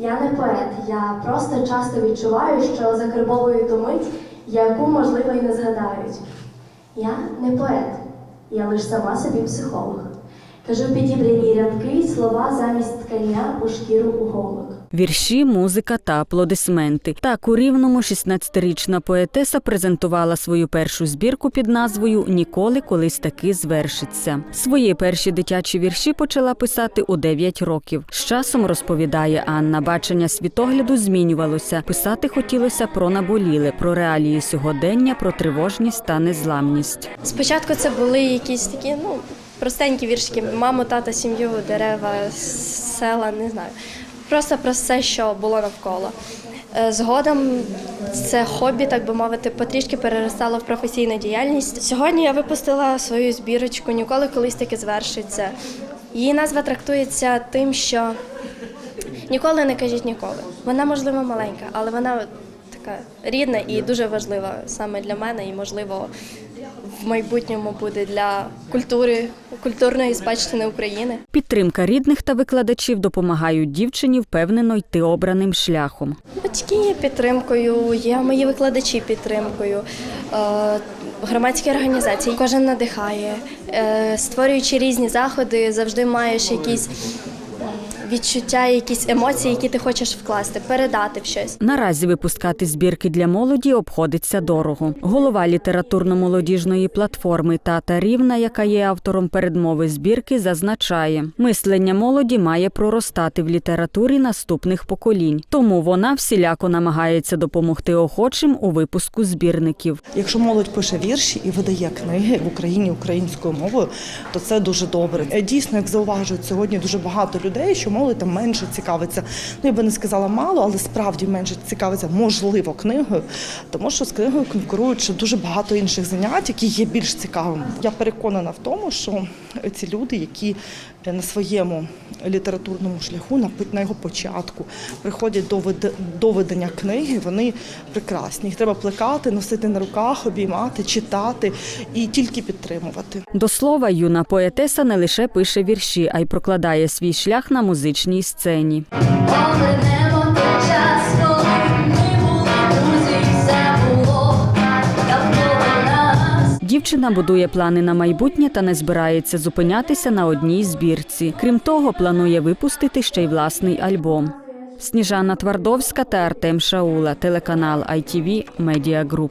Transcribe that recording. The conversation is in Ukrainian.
Я не поет, я просто часто відчуваю, що закарбовую ту мить, яку, можливо, й не згадають. Я не поет, я лиш сама собі психолог. Кажу підібрані рядки слова замість ткання у шкіру уголок. Вірші, музика та аплодисменти. Так у рівному 16-річна поетеса презентувала свою першу збірку під назвою Ніколи колись таки звершиться. Свої перші дитячі вірші почала писати у 9 років. З часом розповідає Анна, бачення світогляду змінювалося. Писати хотілося про наболіле, про реалії сьогодення, про тривожність та незламність. Спочатку це були якісь такі, ну, простенькі віршики. Маму, тата, сім'ю, дерева, села, не знаю. Просто про все, що було навколо. Е, Згодом це хобі, так би мовити, потрішки переростало в професійну діяльність. Сьогодні я випустила свою збірочку Ніколи колись таки звершиться. Її назва трактується тим, що ніколи не кажіть ніколи. Вона, можливо, маленька, але вона така рідна і дуже важлива саме для мене, і можливо в майбутньому буде для культури, культурної спадщини України. Підтримка рідних та викладачів допомагають дівчині впевнено йти обраним шляхом. Батьки є підтримкою, є мої викладачі підтримкою, е, громадські організації. Кожен надихає. Е, Створюючи різні заходи, завжди маєш якісь відчуття, якісь емоції, які ти хочеш вкласти, передати в щось. Наразі випускати збірки для молоді обходиться дорого. Голова літературно-молодіжної платформи Тата Рівна, яка є автором передмови збірки, зазначає, мислення молоді має проростати в літературі наступних поколінь. Тому вона всіляко намагається допомогти охочим у випуску збірників. Якщо молодь пише вірші і видає книги в Україні українською мовою, то це дуже добре. Дійсно, як зауважують сьогодні дуже багато людей, що молодь там менше цікавиться. Ну я би не сказала мало, але справді менше цікавиться можливо книгою, тому що з книгою конкурують ще дуже багато інших занять, які є більш цікавими. Я переконана в тому, що ці люди, які на своєму літературному шляху, на його початку, приходять до вид- до видання книги, вони прекрасні. Їх треба плекати, носити на руках, обіймати, читати і тільки підтримувати. До слова, юна поетеса не лише пише вірші, а й прокладає свій шлях на музичній сцені. Дівчина будує плани на майбутнє та не збирається зупинятися на одній збірці. Крім того, планує випустити ще й власний альбом. Сніжана Твардовська та Артем Шаула, телеканал ITV Media Group.